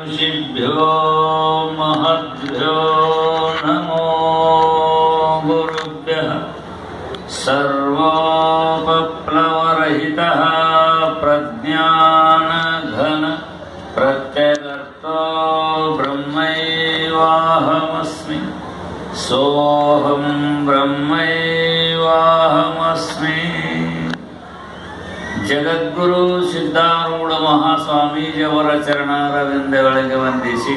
ऋषिभ्यो महद्भ्यो नमो गुरुभ्यः सर्वोपप्लवरहितः प्रज्ञानघन प्रत्यगर्तो ब्रह्मैवाहमस्मि सोऽहं ब्रह्मैवाहमस्मि ಜಗದ್ಗುರು ಸಿದ್ಧಾರೂಢ ಮಹಾಸ್ವಾಮೀಜಿಯವರ ಚರಣಾರವಿಂದಗಳಿಗೆ ವಂದಿಸಿ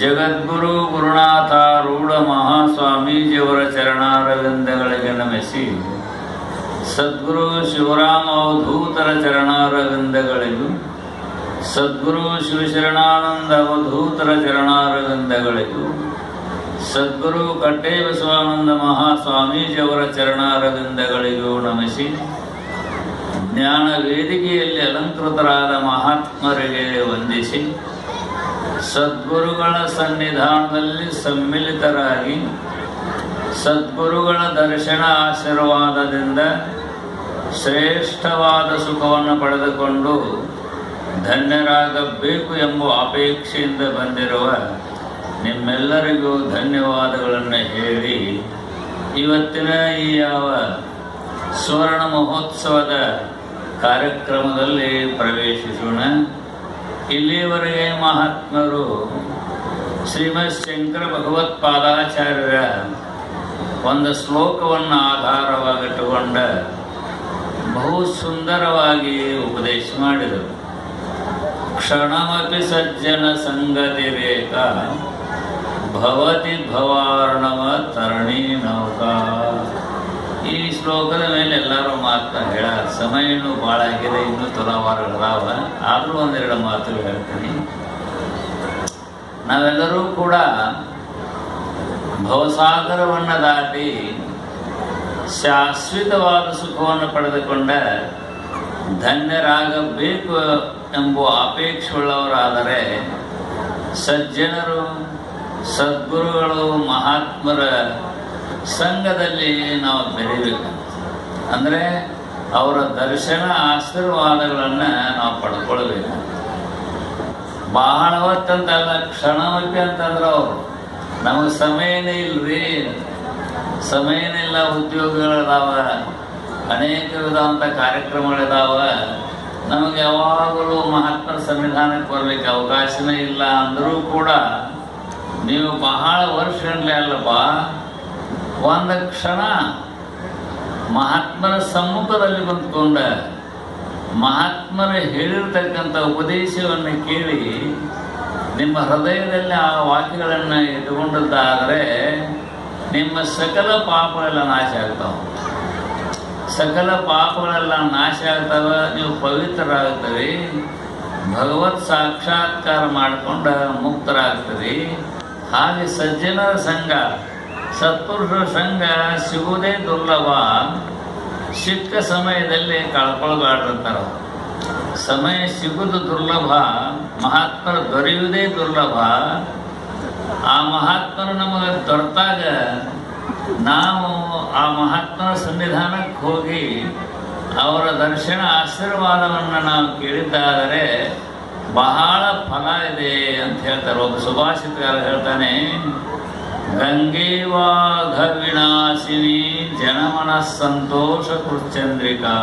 ಜಗದ್ಗುರು ಗುರುನಾಥಾರೂಢ ಮಹಾಸ್ವಾಮೀಜಿಯವರ ಚರಣಾರವಿಂದಗಳಿಗೆ ನಮಿಸಿ ಸದ್ಗುರು ಶಿವರಾಮ ಅವಧೂತರ ಚರಣಾರವಿಂದಗಳಿಗೂ, ಸದ್ಗುರು ಶಿವಶರಣಾನಂದ ಅವಧೂತರ ಚರಣಾರವಿಂದಗಳಿಗೂ, ಸದ್ಗುರು ಕಟ್ಟೆ ಬಸವಾನಂದ ಮಹಾಸ್ವಾಮೀಜಿಯವರ ಚರಣಾರವಿಂದಗಳಿಗೂ ನಮಿಸಿ ಜ್ಞಾನ ವೇದಿಕೆಯಲ್ಲಿ ಅಲಂಕೃತರಾದ ಮಹಾತ್ಮರಿಗೆ ವಂದಿಸಿ ಸದ್ಗುರುಗಳ ಸನ್ನಿಧಾನದಲ್ಲಿ ಸಮ್ಮಿಲಿತರಾಗಿ ಸದ್ಗುರುಗಳ ದರ್ಶನ ಆಶೀರ್ವಾದದಿಂದ ಶ್ರೇಷ್ಠವಾದ ಸುಖವನ್ನು ಪಡೆದುಕೊಂಡು ಧನ್ಯರಾಗಬೇಕು ಎಂಬ ಅಪೇಕ್ಷೆಯಿಂದ ಬಂದಿರುವ ನಿಮ್ಮೆಲ್ಲರಿಗೂ ಧನ್ಯವಾದಗಳನ್ನು ಹೇಳಿ ಇವತ್ತಿನ ಈ ಯಾವ ಸುವರ್ಣ ಮಹೋತ್ಸವದ ಕಾರ್ಯಕ್ರಮದಲ್ಲಿ ಪ್ರವೇಶಿಸೋಣ. ಇಲ್ಲಿಯವರೆಗೆ ಮಹಾತ್ಮರು ಶ್ರೀಮದ್ ಶಂಕರ ಭಗವತ್ಪಾದಾಚಾರ್ಯರ ಒಂದು ಶ್ಲೋಕವನ್ನು ಆಧಾರವಾಗಿಟ್ಟುಕೊಂಡ ಬಹು ಸುಂದರವಾಗಿ ಉಪದೇಶ ಮಾಡಿದರು. ಕ್ಷಣಮಿ ಸಜ್ಜನ ಸಂಗತಿ ರೇಖ, ಭವತಿ ಭವಾರ್ಣವ ತರಣಿ ನೌಕಾ. ಈ ಶ್ಲೋಕದ ಮೇಲೆ ಎಲ್ಲರೂ ಮಾತನ್ನ ಹೇಳ ಸಮಯ ಇನ್ನೂ ಭಾಳ ಆಗಿದೆ, ಇನ್ನೂ ತುಲಾವಾರಗಳದಾವ ಆದರೂ ಒಂದೆರಡು ಮಾತು ಹೇಳ್ತೀನಿ. ನಾವೆಲ್ಲರೂ ಕೂಡ ಭವಸಾಗರವನ್ನು ದಾಟಿ ಶಾಶ್ವತವಾದ ಸುಖವನ್ನು ಪಡೆದುಕೊಂಡ ಧನ್ಯರಾಗಬೇಕು ಎಂಬ ಅಪೇಕ್ಷೆಯುಳ್ಳವರಾದರೆ ಸಜ್ಜನರು, ಸದ್ಗುರುಗಳು, ಮಹಾತ್ಮರ ಸಂಘದಲ್ಲಿ ನಾವು ಬೆರೀಬೇಕು. ಅಂದರೆ ಅವರ ದರ್ಶನ ಆಶೀರ್ವಾದಗಳನ್ನು ನಾವು ಪಡ್ಕೊಳ್ಬೇಕು. ಬಹಳ ಹೊತ್ತಂತಲ್ಲ ಅಂತಂದ್ರೆ ಅವರು. ನಮಗೆ ಸಮಯನೇ ಇಲ್ರಿ. ಸಮಯನೇ ಇಲ್ಲ ಉದ್ಯೋಗಗಳಿದಾವ. ಅನೇಕ ವಿಧವಂಥ ಕಾರ್ಯಕ್ರಮಗಳಿದಾವ. ನಮಗೆ ಯಾವಾಗಲೂ ಮಹಾತ್ಮರ ಸಂವಿಧಾನಕ್ಕೆ ಬರಲಿಕ್ಕೆ ಅವಕಾಶನೇ ಇಲ್ಲ ಅಂದರೂ ಕೂಡ ನೀವು ಬಹಳ ವರ್ಷಗಳೇ ಅಲ್ಲಪ್ಪ ಒಂದು ಕ್ಷಣ ಮಹಾತ್ಮರ ಸಮ್ಮುಖದಲ್ಲಿ ಕುಂತ್ಕೊಂಡ ಮಹಾತ್ಮರ ಹೇಳಿರ್ತಕ್ಕಂಥ ಉಪದೇಶವನ್ನು ಕೇಳಿ ನಿಮ್ಮ ಹೃದಯದಲ್ಲಿ ಆ ವಾಕ್ಯಗಳನ್ನು ಇಟ್ಟುಕೊಂಡದ್ದಾದರೆ ನಿಮ್ಮ ಸಕಲ ಪಾಪಗಳೆಲ್ಲ ನಾಶ ಆಗ್ತಾವೆ. ಸಕಲ ಪಾಪಗಳೆಲ್ಲ ನಾಶ ಆಗ್ತವೆ, ನೀವು ಪವಿತ್ರರಾಗ್ತೀರಿ, ಭಗವತ್ ಸಾಕ್ಷಾತ್ಕಾರ ಮಾಡಿಕೊಂಡು ಮುಕ್ತರಾಗ್ತೀರಿ. ಹಾಗೆ ಸಜ್ಜನರ ಸಂಘ ಸತ್ಪುರುಷರ ಸಂಘ ಸಿಗುವುದೇ ದುರ್ಲಭ. ಸಿಕ್ಕ ಸಮಯದಲ್ಲಿ ಕಳ್ಕೊಳ್ಬಾರ್ದಂತಾರ ಸಮಯ ಸಿಗುವುದು ದುರ್ಲಭ, ಮಹಾತ್ಮರು ದೊರೆಯುವುದೇ ದುರ್ಲಭ. ಆ ಮಹಾತ್ಮರು ನಮಗೆ ದೊರೆತಾಗ ನಾವು ಆ ಮಹಾತ್ಮರ ಸನ್ನಿಧಾನಕ್ಕೆ ಹೋಗಿ ಅವರ ದರ್ಶನ ಆಶೀರ್ವಾದವನ್ನು ನಾವು ಕೇಳಿದ್ದಾದರೆ ಬಹಳ ಫಲ ಇದೆ ಅಂತ ಹೇಳ್ತಾರೆ. ಒಬ್ಬ ಸುಭಾಷಿತಗಾರ ಹೇಳ್ತಾನೆ गंगेव घ विनाशिनी जनमन संतोष कृचंद्रिका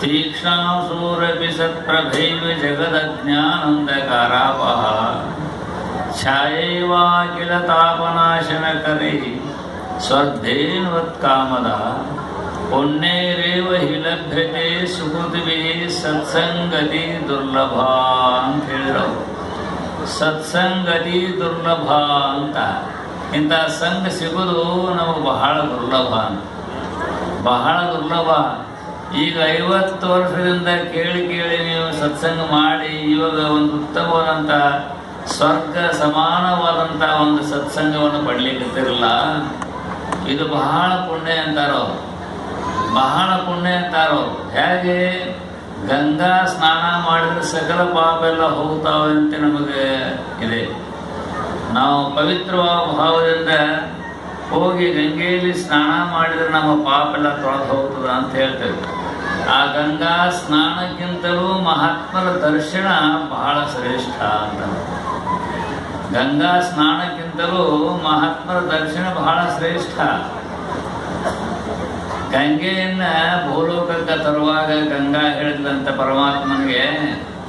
तीक्षणासूरभिषत्प्रभैव जगदज्ञानन्दकारापः छायैवा किल तापनाशनकरे। स्वद्भेन्वत्कामदा पुण्यैरेव हि लभ्यते सुकृतिभिः सत्सङ्गति दुर्लभां ಸತ್ಸಂಗತಿ ದುರ್ಲಭ ಅಂತ. ಇಂಥ ಸಂಘ ಸಿಗೋದು ನಮಗೆ ಬಹಳ ದುರ್ಲಭ ಬಹಳ ದುರ್ಲಭ. ಈಗ ಐವತ್ತು ವರ್ಷದಿಂದ ಕೇಳಿ ಕೇಳಿ ನೀವು ಸತ್ಸಂಗ ಮಾಡಿ, ಇವಾಗ ಒಂದು ಉತ್ತಮವಾದಂಥ ಸ್ವರ್ಗ ಸಮಾನವಾದಂಥ ಒಂದು ಸತ್ಸಂಗವನ್ನು ಪಡ್ಲಿಕ್ಕತ್ತಿರಲ್ಲ ಇದು ಬಹಳ ಪುಣ್ಯ ಅಂತಾರೋ ಬಹಳ ಪುಣ್ಯ ಅಂತಾರೋ ಹೇಗೆ? ಗಂಗಾ ಸ್ನಾನ ಮಾಡಿದ್ರೆ ಸಕಲ ಪಾಪ ಎಲ್ಲ ಹೋಗ್ತಾವೆ ಅಂತ ನಮಗೆ ಇದೆ. ನಾವು ಪವಿತ್ರವಾದ ಭಾವದಿಂದ ಹೋಗಿ ಗಂಗೆಯಲ್ಲಿ ಸ್ನಾನ ಮಾಡಿದರೆ ನಮ್ಮ ಪಾಪ ಎಲ್ಲ ತೊಳೆದು ಹೋಗ್ತದ ಅಂತ ಹೇಳ್ತೇವೆ. ಆ ಗಂಗಾ ಸ್ನಾನಕ್ಕಿಂತಲೂ ಮಹಾತ್ಮರ ದರ್ಶನ ಬಹಳ ಶ್ರೇಷ್ಠ ಅಂತ. ಗಂಗಾ ಸ್ನಾನಕ್ಕಿಂತಲೂ ಮಹಾತ್ಮರ ದರ್ಶನ ಬಹಳ ಶ್ರೇಷ್ಠ. ಗಂಗೆಯನ್ನ ತರುವಾಗ ಗಂಗಾ ಹೇಳಿದಂತ ಪರಮಾತ್ಮನಿಗೆ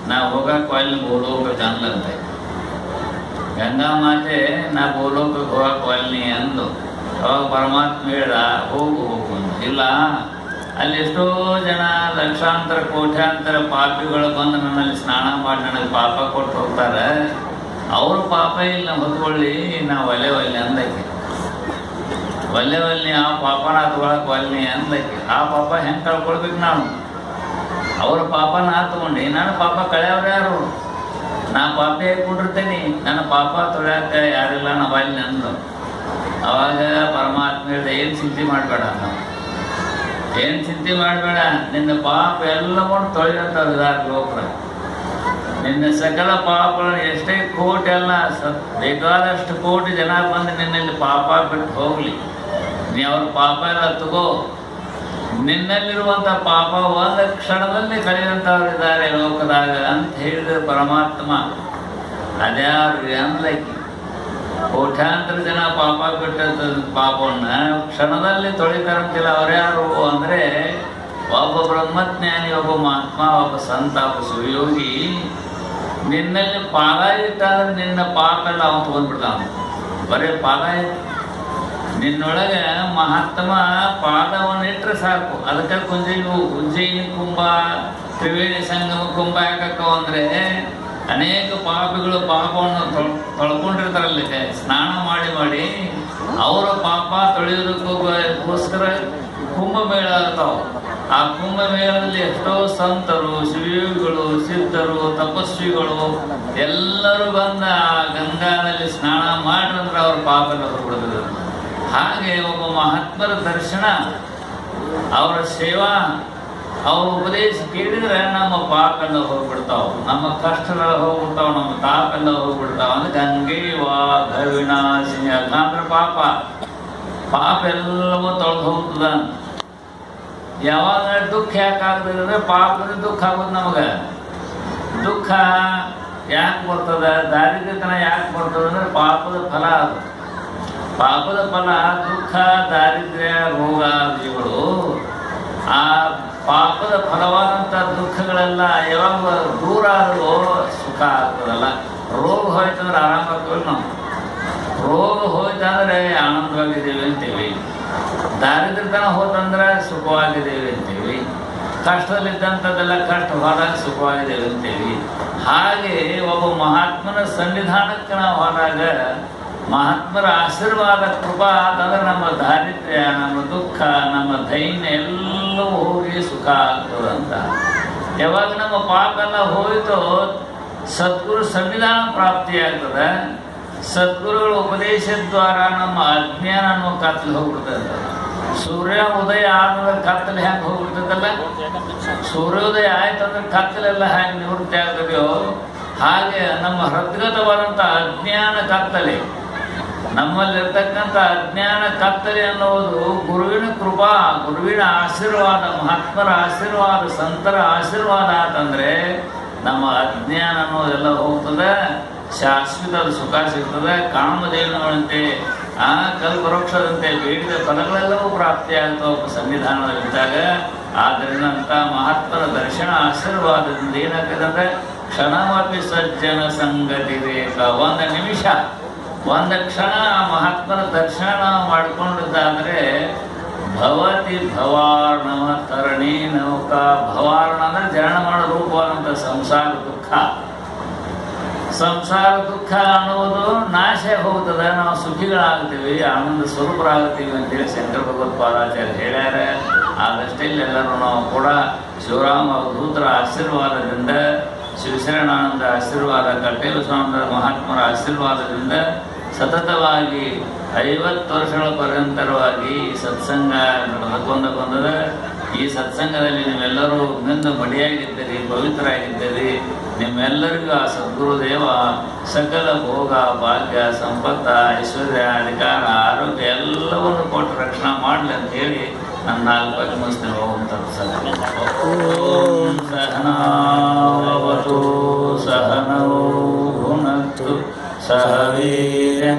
ನಾ ಹೋಗಕ್ಕೆ ಅಲ್ಲಿ ಭೂಲೋಕ ಅನ್ಲಂತೆ ಗಂಗಾ ಮಾತೆ, ನಾ ಭೂಲೋಕ ಹೋಗಕ್ಕೆ ಅಲ್ಲಿ ಅಂದು ಅವಾಗ ಪರಮಾತ್ಮ ಹೇಳ್ದ, ಹೋಗು ಹೋಗು ಅಂತ. ಇಲ್ಲ, ಅಲ್ಲಿ ಎಷ್ಟೋ ಜನ ಲಕ್ಷಾಂತರ, ಕೋಟ್ಯಾಂತರ ಪಾಪಿಗಳು ಬಂದು ನನ್ನಲ್ಲಿ ಸ್ನಾನ ಮಾಡಿ ನನಗೆ ಪಾಪ ಕೊಟ್ಟು ಹೋಗ್ತಾರೆ. ಅವ್ರ ಪಾಪ ಇಲ್ಲ, ಹೊತ್ಕೊಳ್ಳಿ ನಾ ಒಲೆ ಒಲೆ ಅಂದಕ್ಕೆ. ಒಲ್ಲೆ ಒಲ್ಲೆ ಆ ಪಾಪನ ತಗೊಳಕ್ ಒಲ್ಲೆ ಅಂದಕ್ಕೆ. ಆ ಪಾಪ ಹೆಂಗೆ ಕಳ್ಕೊಳ್ಬೇಕು ನಾನು ಅವ್ರ ಪಾಪ ನಾ ತಗೊಂಡು ನನ್ನ ಪಾಪ ಕಳೆಯವ್ರು ಯಾರು? ನಾ ಪಾಪ ಕೊಟ್ಟಿರ್ತೇನೆ ನನ್ನ ಪಾಪ ತೊಳ್ಯಾಕ ಯಾರಿಲ್ಲ ನಾವು ಅಲ್ಲಿ ಅಂದು. ಅವಾಗ ಪರಮಾತ್ಮ ಹೇಳಿದ ಏನು ಚಿಂತೆ ಮಾಡಬೇಡ ನಾವು? ಏನು ಚಿಂತೆ ಮಾಡಬೇಡ? ನಿನ್ನ ಪಾಪ ಎಲ್ಲವನ್ನು ತೊಳೆಯಂಥವ್ರು ಇದಾರೆ ಲೋಕರ ನಿನ್ನ ಸಕಲ ಪಾಪಗಳನ್ನು ಎಷ್ಟೇ ಕೋಟಿ ಅಲ್ಲ ಬೇಕಾದಷ್ಟು ಕೋಟಿ ಜನ ಬಂದು ನಿನ್ನಲ್ಲಿ ಪಾಪ ಬಿಟ್ಟು ಹೋಗಲಿ. ನೀ ಅವ್ರ ಪಾಪ ಎಲ್ಲ ತಗೋ. ನಿನ್ನಲ್ಲಿರುವಂಥ ಪಾಪ ಒಂದ ಕ್ಷಣದಲ್ಲಿ ಕಳೆಯುವಂತವರಿದ್ದಾರೆ ಲೋಕದಾಗ ಅಂತ ಹೇಳಿದ ಪರಮಾತ್ಮ. ಅದ್ಯಾರು ಅನ್ಲೈಕಿ ಕೋಟ್ಯಾಂತರ ಜನ ಪಾಪ ಬಿಟ್ಟ ಪಾಪವನ್ನ ಕ್ಷಣದಲ್ಲಿ ತೊಳಿತಾರಂತಿಲ್ಲ ಅವರ್ಯಾರು ಅಂದ್ರೆ ಒಬ್ಬ ಬ್ರಹ್ಮಜ್ಞಾನಿ, ಒಬ್ಬ ಮಹಾತ್ಮ, ಒಬ್ಬ ಸಂತ, ಒಬ್ಬ ಸುಯೋಗಿ. ನಿನ್ನಲ್ಲಿ ಪಾದ ಇಟ್ಟಾದ್ರೆ ನಿನ್ನ ಪಾಪ ಎಲ್ಲ ಅವನು ತಗೊಂಡ್ಬಿಡ್ತಾನ. ಬರೀ ಪಾದ ಇಟ್ಟು ನಿನ್ನೊಳಗೆ ಮಹಾತ್ಮ ಇಟ್ಟರೆ ಸಾಕು. ಅದಕ್ಕೆ ಕುಂಜೆಯು ಉಜ್ಜಯಿನಿ ಕುಂಭ, ತ್ರಿವೇಣಿ ಸಂಗಮ ಕುಂಭ ಯಾಕಕ್ಕವ ಅಂದರೆ ಅನೇಕ ಪಾಪಿಗಳು ಪಾಪವನ್ನು ತೊಳ್ ತೊಳ್ಕೊಂಡಿರ್ತಾರಲ್ಲಿ ಸ್ನಾನ ಮಾಡಿ ಮಾಡಿ ಅವರ ಪಾಪ ತೊಳೆಯೋದಕ್ಕೋಸ್ಕರ ಕುಂಭಮೇಳ ಇರ್ತಾವೆ ಆ ಕುಂಭಮೇಳದಲ್ಲಿ ಎಷ್ಟೋ ಸಂತರು, ಶಿವಯೋಗಿಗಳು, ಸಿದ್ಧರು, ತಪಸ್ವಿಗಳು ಎಲ್ಲರೂ ಬಂದು ಆ ಗಂಗಾದಲ್ಲಿ ಸ್ನಾನ ಮಾಡ್ರಂದ್ರೆ ಅವ್ರ ಪಾಪ ಹೊರಬಿಡ್ತದೆ ಹಾಗೆ ಒಬ್ಬ ಮಹಾತ್ಮರ ದರ್ಶನ, ಅವರ ಸೇವಾ, ಅವ್ರ ಉಪದೇಶ ಕೇಳಿದ್ರೆ ನಮ್ಮ ಪಾಪೆಲ್ಲ ಹೋಗ್ಬಿಡ್ತಾವ, ನಮ್ಮ ಕಷ್ಟಗಳ ಹೋಗ್ಬಿಡ್ತಾವ, ನಮ್ಮ ತಾಪೆಲ್ಲ ಹೋಗ್ಬಿಡ್ತಾವ ಅಂದ್ರೆ ಗಂಗೆ ವಾ ವಿನಾಶಿನಿ ಅಂದ್ರೆ ಪಾಪ. ಪಾಪ ಎಲ್ಲವೂ ತೊಳೆದು ಹೋಗ್ತದ. ಯಾವಾಗ ದುಃಖ ಯಾಕೆ ಆಗ್ತದೆ ಪಾಪದ ದುಃಖ ಆಗೋದು ನಮಗೆ. ದುಃಖ ಯಾಕೆ ಬರ್ತದ, ದಾರಿದ್ರ್ಯತನ ಯಾಕೆ ಬರ್ತದೆ ಅಂದ್ರೆ ಪಾಪದ ಫಲ ಅದು. ಪಾಪದ ಫಲ, ದುಃಖ, ದಾರಿದ್ರ್ಯ, ರೋಗ, ಇವುಗಳು. ಆ ಪಾಪದ ಫಲವಾದಂಥ ದುಃಖಗಳೆಲ್ಲ ಯಾವಾಗ ದೂರ ಆದರೂ ಸುಖ ಆಗ್ತದಲ್ಲ. ರೋಗ ಹೋಯ್ತಂದ್ರೆ ಆರಾಮ ಆಗ್ತೀವಿ ನಾವು. ರೋಗ ಹೋಯ್ತಂದ್ರೆ ಆನಂದವಾಗಿದ್ದೇವೆ ಅಂತೀವಿ ದಾರಿದ್ರ್ಯತನ ಹೋತಂದ್ರೆ ಸುಖವಾಗಿದ್ದೀವಿ ಅಂತೀವಿ ಕಷ್ಟದಲ್ಲಿದ್ದಂಥದ್ದೆಲ್ಲ ಕಷ್ಟ ಹೋದಾಗ ಸುಖವಾಗಿದ್ದೇವೆ ಅಂತೀವಿ ಹಾಗೆ ಒಬ್ಬ ಮಹಾತ್ಮನ ಸನ್ನಿಧಾನಕ್ಕೆ ನಾವು ಹೋದಾಗ ಮಹಾತ್ಮರ ಆಶೀರ್ವಾದ, ಕೃಪಾ ಅಂತಂದ್ರೆ ನಮ್ಮ ದಾರಿದ್ರ್ಯ, ನಮ್ಮ ದುಃಖ, ನಮ್ಮ ದೈನ್ಯ ಎಲ್ಲವೂ ಹೋಗಿ ಸುಖ ಆಗ್ತದಂತ ಯಾವಾಗ ನಮ್ಮ ಪಾಪ ಎಲ್ಲ ಹೋಯಿತು, ಸದ್ಗುರು ಸಂವಿಧಾನ ಪ್ರಾಪ್ತಿಯಾಗ್ತದೆ ಸದ್ಗುರುಗಳ ಉಪದೇಶದ ದ್ವಾರ ನಮ್ಮ ಅಜ್ಞಾನ ಅನ್ನೋ ಕತ್ತಲು ಹೋಗ್ಬಿಡ್ತದೆ. ಸೂರ್ಯ ಉದಯ ಆದ್ಮೇಲೆ ಕತ್ತಲು ಹೆಂಗೆ ಹೋಗ್ಬಿಡ್ತದಲ್ಲ? ಸೂರ್ಯೋದಯ ಆಯ್ತಂದ್ರೆ ಕತ್ತಲೆಲ್ಲ ಹೆಂಗೆ ನಿವೃತ್ತಿ ಆಗ್ತದೆಯೋ? ಹಾಗೆ ನಮ್ಮ ಹೃದ್ಗತವಾದಂಥ ಅಜ್ಞಾನ ಕತ್ತಲೆ. ನಮ್ಮಲ್ಲಿರ್ತಕ್ಕಂಥ ಅಜ್ಞಾನ ಕತ್ತಲೆ ಅನ್ನುವುದು ಗುರುವಿನ ಕೃಪಾ, ಗುರುವಿನ ಆಶೀರ್ವಾದ, ಮಹಾತ್ಮರ ಆಶೀರ್ವಾದ, ಸಂತರ ಆಶೀರ್ವಾದ ಆತಂದ್ರೆ ನಮ್ಮ ಅಜ್ಞಾನ ಅನ್ನೋದೆಲ್ಲ ಹೋಗ್ತದೆ ಶಾಶ್ವತ ಸುಖ ಸಿಗ್ತದೆ, ಕಾಮಧೇನುಗಳಂತೆ, ಆ ಕಲ್ಪರೋಕ್ಷದಂತೆ ಬೇಡಿದ ಫಲಗಳೆಲ್ಲವೂ ಪ್ರಾಪ್ತಿಯಾಗ್ತಾವ ಸನ್ನಿಧಾನದಲ್ಲಿದ್ದಾಗ. ಆದ್ದರಿಂದ ಅಂತ ಮಹಾತ್ಮರ ದರ್ಶನ ಆಶೀರ್ವಾದದಿಂದ ಏನಾಗ್ತದೆ ಅಂದ್ರೆ ಕ್ಷಣಮಿ ಸಜ್ಜನ ಸಂಗತಿ ರೇಖ. ಒಂದು ನಿಮಿಷ. ಒಂದು ಕ್ಷಣ ಆ ಮಹಾತ್ಮನ ದರ್ಶನ ನಾವು ಭವತಿ ಭವಾರ್ಣವ ತರಣಿ ನೌಕಾ. ಭವಾರ್ಣ ಅಂದ್ರೆ ಜರಣ ಮಾಡೋ ರೂಪವಾದಂಥ ಸಂಸಾರ ದುಃಖ. ಸಂಸಾರ ದುಃಖ ಅನ್ನುವುದು ನಾಶ ಹೋಗ್ತದೆ ನಾವು ಸುಖಿಗಳಾಗ್ತೀವಿ, ಆನಂದ ಸ್ವರೂಪರಾಗ್ತೀವಿ ಅಂತೇಳಿ ಶಂಕರ ಭಗವತ್ಪಾದಾಚಾರ್ಯ ಹೇಳ್ಯಾರ. ಆದಷ್ಟೇ ಎಲ್ಲರೂ ನಾವು ಕೂಡ ಶಿವರಾಮ ಅವಧೂತರ ಆಶೀರ್ವಾದದಿಂದ ಶಿವಶರಣಾನಂದ ಆಶೀರ್ವಾದ ಕಟೇಲ ಸ್ವಾಮಿ ಮಹಾತ್ಮರ ಆಶೀರ್ವಾದದಿಂದ ಸತತವಾಗಿ ಐವತ್ತು ವರ್ಷಗಳ ಪರ್ಯಂತರವಾಗಿ ಈ ಸತ್ಸಂಗ ನಡೆದುಕೊಂಡ ಬಂದದ ಈ ಸತ್ಸಂಗದಲ್ಲಿ ನೀವೆಲ್ಲರೂ ನಿನ್ನ ಮಡಿಯಾಗಿದ್ದೀರಿ, ಪವಿತ್ರರಾಗಿದ್ದೀರಿ. ನಿಮ್ಮೆಲ್ಲರಿಗೂ ಆ ಸದ್ಗುರುದೇವ ಸಕಲ ಭೋಗ, ಭಾಗ್ಯ, ಸಂಪತ್ತ, ಐಶ್ವರ್ಯ, ಅಧಿಕಾರ, ಆರೋಗ್ಯ ಎಲ್ಲವನ್ನು ಕೊಟ್ಟು ರಕ್ಷಣೆ ಮಾಡಲಿ ಅಂತ ಹೇಳಿ ನನ್ನ ನಾಲ್ಕು ಬಾಗಿ ಹೋಗುವಂಥದ್ದು ಓಂ ಸಹನಾವತು ಸಹನೋ ಭುನಕ್ತು सह वीर्यङ्करवावहै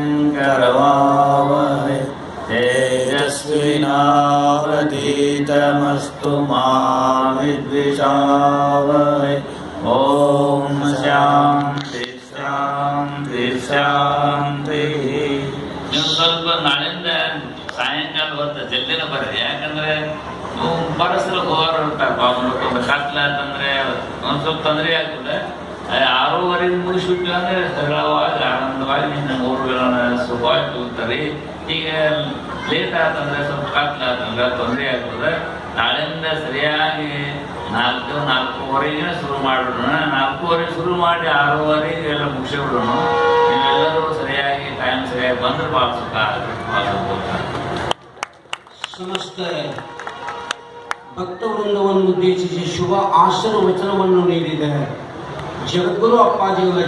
तेजस्विनावधीतमस्तु मा विद्विषावहै ॐ शान्ति ಶಾಂತಿ ಶಾಂತಿ ನೀವು ಸ್ವಲ್ಪ ನಾಳಿಂದ ಸಾಯಂಕಾಲ ಹೊತ್ತು ಜಲ್ದಿನ ಬರ್ರಿ ಯಾಕಂದ್ರೆ ನೀವು ಬರಸಲು ಹೋಗೋರು ಇರ್ತಾರೆ ಒಂದು ಕತ್ಲ ಅಂತಂದ್ರೆ ಒಂದು ಸ್ವಲ್ಪ ತೊಂದರೆ ಆಗ್ತದೆ ಅದೇ ಆರೂವರೆಗೆ ಮುಗಿಸ್ಬಿಟ್ಟು ಅಂದ್ರೆ ಸರಳವಾಗಿ, ಆನಂದವಾಗಿ ನಿನ್ನ ಊರುಗಳನ್ನ ಸುಖವಾಗಿ ತಗೋತಾರೆ ಈಗ ಲೇಟ್ ಆತಂದ್ರೆ ಸ್ವಲ್ಪ ಕಾಲ ಆತಂದ್ರೆ, ತೊಂದರೆ ಆಗ್ತದೆ. ನಾಳೆಯಿಂದ ಸರಿಯಾಗಿ ನಾಲ್ಕು ನಾಲ್ಕೂವರೆಗೆ ಶುರು ಮಾಡೋಣ ನಾಲ್ಕೂವರೆಗೆ ಶುರು ಮಾಡಿ ಆರೂವರೆಗೆ ಎಲ್ಲ ಮುಗಿಸ್ಬಿಡೋಣ. ನೀವೆಲ್ಲರೂ ಸರಿಯಾಗಿ ಟೈಮ್ ಸರಿಯಾಗಿ ಬಂದ್ರೆ ಭಾಳ ಸುಖ ಆಗುತ್ತೆ ಸಮಸ್ತ ಭಕ್ತ ವೃಂದವನ್ನು ಉದ್ದೇಶಿಸಿ ಶುಭ ಆಶೀರ್ವಚನವನ್ನು ನೀಡಿದ. все было 什么